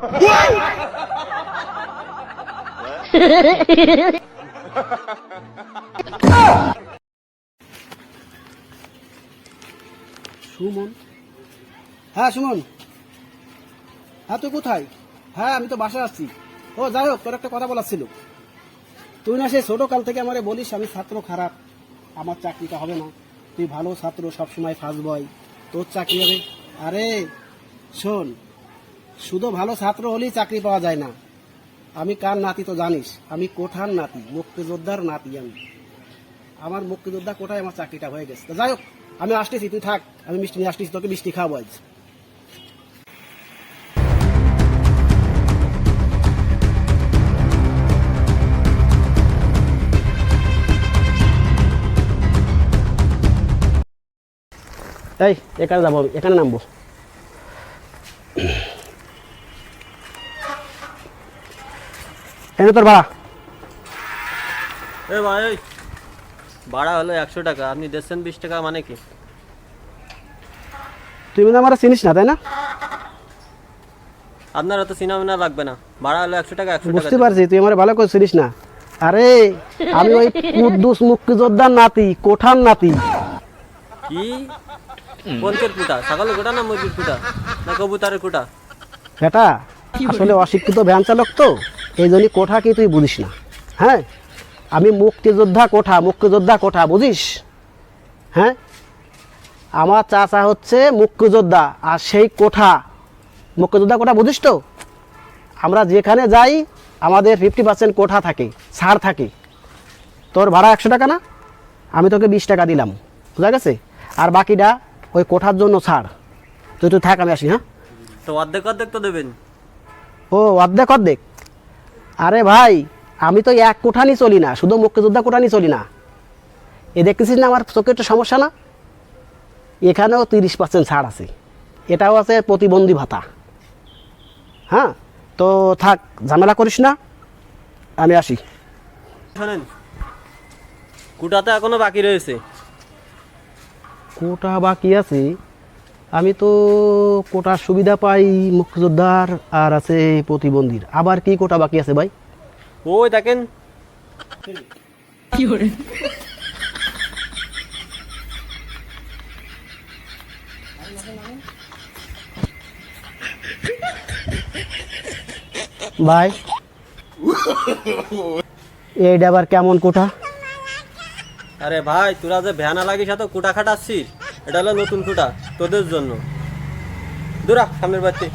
সুমন? হ্যাঁ সুমন। হ্যাঁ তুই কোথায়? হ্যাঁ আমি তো বাসায় আসছি ও, যাই হোক, তোর একটা কথা বলার ছিল। তুই না সে ছোট কাল থেকে আমারে বলিস, আমি ছাত্র খারাপ। আমার চাকরিটা হবে না। তুই ভালো ছাত্র, সবসময় ফার্স্ট বয় তোর চাকরি হবে? আরে, শোন শুধু ভালো ছাত্র হলেই চাকরি পাওয়া যায় না। আমি কার নাতি তো জানিস? আমি কোঠার নাতি, মুক্তিযোদ্ধার নাতি আমি। আমার মুক্তিযোদ্ধা কোটায় আমার চাকরিটা হয়ে গেছে। যাই হোক, আমি আসতেছি, তুই থাক, আমি মিষ্টি নিয়ে আসতেছি, তোকে মিষ্টি খাওয়াবো আজ। এই, এখানে যাব এখানে নামবো। এনে তোর ভাড়া। এ ভাই ভাড়া হলো একশো টাকা আপনি বিশ টাকা মানে কি? তুই মানে আমার চিনিস না তাই না? আপনার অত সিনেমা লাগবে না ভাড়া হলো একশো টাকা একশো বুঝতে পারছি তুই আমার ভালো করে চিনিস না। আরে আমি ওই কুদ্দুস মুক্তিযোদ্ধার নাতি কোঠার নাতি। কি? কোনকের কুটা? সকালে কুটা না মুরগির কুটা? না কবুতারের কুটা? বেটা আসলে অশিক্ষিত ভ্যান চালক তো। এই জন্যই কোঠা কি তুই বুঝিস না? হ্যাঁ? আমি মুক্তিযোদ্ধা কোঠা মুক্তিযোদ্ধা কোঠা বুঝিস? হ্যাঁ? আমার চাচা হচ্ছে মুক্তিযোদ্ধা আর সেই কোঠা। মুক্তিযোদ্ধা কোঠা বুঝিস তো? আমরা যেখানে যাই আমাদের ফিফটি পার্সেন্ট কোঠা থাকে ছাড় থাকে। তোর ভাড়া একশো টাকা না? আমি তোকে বিশ টাকা দিলাম বুঝা গেছে? আর বাকিটা ওই কোঠার জন্য ছাড়। তুই তুই থাক আমি আসি হ্যাঁ? তো অর্ধেক অর্ধেক তো দেবেন। ও অর্ধেক অর্ধেক? আরে ভাই আমি তো এক কোঠানি চলি না শুধু মুক্তিযোদ্ধা কোঠানি চলি না। এ দেখতেছিস না আমার চোখে একটু সমস্যা না? এখানেও তিরিশ পার্সেন্ট ছাড় আছে। এটাও আছে প্রতিবন্ধী ভাতা। হ্যাঁ? তো থাক ঝামেলা করিস না। আমি আসি। শোনেন কুটাতে এখনও বাকি রয়েছে। কোটা বাকি আছে? আমি তো কোটার সুবিধা পাই মুক্তিযোদ্ধার আর আছে প্রতিবন্ধীর। আবার কি কোটা বাকি আছে ভাই? ওই দেখেন। ভাই এইটা আবার কেমন কোঠা আরে ভাই তোরা যে ভ্যানা লাগিস এত কুটা খাটাচ্ছিস। এটা হলো নতুন ফুটা তোদের জন্য। দূরা সামনের বাড়িতে।